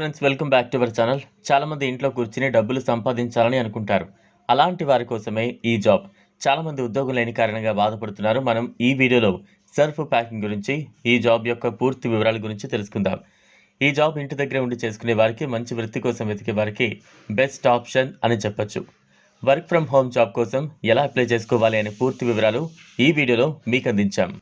Friends welcome back to our channel చాలామంది ఇంట్లో కూర్చుని డబ్బులు సంపాదించాలని అనుకుంటారు. అలాంటి వారి కోసమే ఈ జాబ్ చాలామంది ఉద్యోగం లేని కారణంగా బాధపడుతున్నారు. మనం ఈ వీడియోలో సర్ఫ్ ప్యాకింగ్ గురించి ఈ జాబ్ యొక్క పూర్తి వివరాల గురించి తెలుసుకుందాం. ఈ జాబ్ ఇంటి దగ్గర ఉండి చేసుకునే వారికి మంచి వృత్తి కోసం వెతికే వారికి బెస్ట్ ఆప్షన్ అని చెప్పచ్చు. వర్క్ ఫ్రమ్ హోమ్ జాబ్ కోసం ఎలా అప్లై చేసుకోవాలి అనే పూర్తి వివరాలు ఈ వీడియోలో మీకు అందించాం.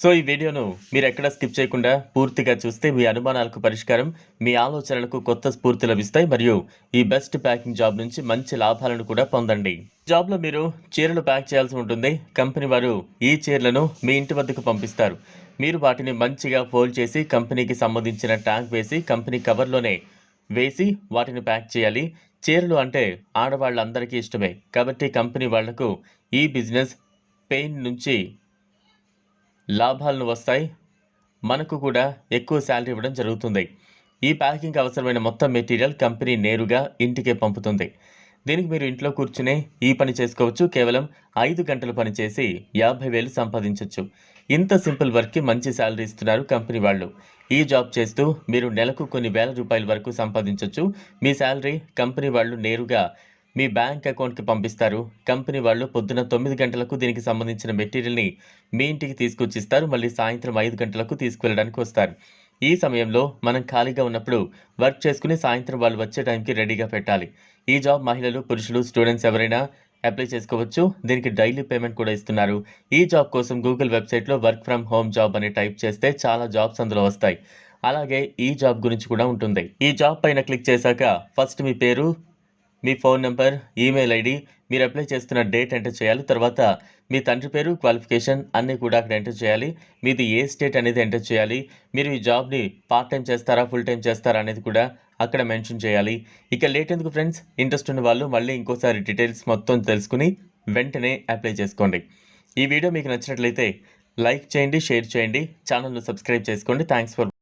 సో ఈ వీడియోను మీరు ఎక్కడ స్కిప్ చేయకుండా పూర్తిగా చూస్తే మీ అనుమానాలకు పరిష్కారం మీ ఆలోచనలకు కొత్త స్ఫూర్తి లభిస్తాయి మరియు ఈ బెస్ట్ ప్యాకింగ్ జాబ్ నుంచి మంచి లాభాలను కూడా పొందండి. జాబ్లో మీరు చీరలు ప్యాక్ చేయాల్సి ఉంటుంది. కంపెనీ వారు ఈ చీరలను మీ ఇంటి వద్దకు పంపిస్తారు. మీరు వాటిని మంచిగా ఫోల్డ్ చేసి కంపెనీకి సంబంధించిన ట్యాంక్ వేసి కంపెనీ కవర్లోనే వేసి వాటిని ప్యాక్ చేయాలి. చీరలు అంటే ఆడవాళ్ళందరికీ ఇష్టమే. కాబట్టి కంపెనీ వాళ్ళకు ఈ బిజినెస్ పెయిన్ నుంచి లాభాలను వస్తాయి. మనకు కూడా ఎక్కువ శాలరీ ఇవ్వడం జరుగుతుంది. ఈ ప్యాకింగ్కి అవసరమైన మొత్తం మెటీరియల్ కంపెనీ నేరుగా ఇంటికే పంపుతుంది. దీనికి మీరు ఇంట్లో కూర్చునే ఈ పని చేసుకోవచ్చు. కేవలం ఐదు గంటలు పని చేసి యాభై వేలు సంపాదించవచ్చు ఇంత సింపుల్ వర్క్కి మంచి శాలరీ ఇస్తున్నారు కంపెనీ వాళ్ళు. ఈ జాబ్ చేస్తూ మీరు నెలకు కొన్ని వేల రూపాయల వరకు సంపాదించవచ్చు మీ శాలరీ కంపెనీ వాళ్ళు నేరుగా మీ బ్యాంక్ అకౌంట్కి పంపిస్తారు. కంపెనీ వాళ్ళు పొద్దున తొమ్మిది గంటలకు దీనికి సంబంధించిన మెటీరియల్ని మీ ఇంటికి తీసుకొచ్చి ఇస్తారు మళ్ళీ సాయంత్రం ఐదు గంటలకు తీసుకువెళ్ళడానికి వస్తారు. ఈ సమయంలో మనం ఖాళీగా ఉన్నప్పుడు వర్క్ చేసుకుని సాయంత్రం వాళ్ళు వచ్చే టైంకి రెడీగా పెట్టాలి. ఈ జాబ్ మహిళలు పురుషులు స్టూడెంట్స్ ఎవరైనా అప్లై చేసుకోవచ్చు. దీనికి డైలీ పేమెంట్ కూడా ఇస్తున్నారు. ఈ జాబ్ కోసం గూగుల్ వెబ్సైట్లో వర్క్ ఫ్రమ్ హోమ్ జాబ్ అని టైప్ చేస్తే చాలా జాబ్స్ అందులో వస్తాయి. అలాగే ఈ జాబ్ గురించి కూడా ఉంటుంది. ఈ జాబ్ పైన క్లిక్ చేశాక ఫస్ట్ మీ పేరు మీ ఫోన్ నెంబర్ ఈమెయిల్ ఐడి మీరు అప్లై చేస్తున్న డేట్ ఎంటర్ చేయాలి తర్వాత మీ తండ్రి పేరు క్వాలిఫికేషన్ అన్నీ కూడా అక్కడ ఎంటర్ చేయాలి మీది ఏ స్టేట్ అనేది ఎంటర్ చేయాలి మీరు ఈ జాబ్ని పార్ట్ టైం చేస్తారా ఫుల్ టైం చేస్తారా అనేది కూడా అక్కడ మెన్షన్ చేయాలి. ఇక లేట్ ఎందుకు ఫ్రెండ్స్? ఇంట్రెస్ట్ ఉన్న వాళ్ళు మళ్ళీ ఇంకోసారి డీటెయిల్స్ మొత్తం తెలుసుకుని వెంటనే అప్లై చేసుకోండి. ఈ వీడియో మీకు నచ్చినట్లయితే లైక్ చేయండి షేర్ చేయండి ఛానల్ను సబ్స్క్రైబ్ చేసుకోండి. Thanks for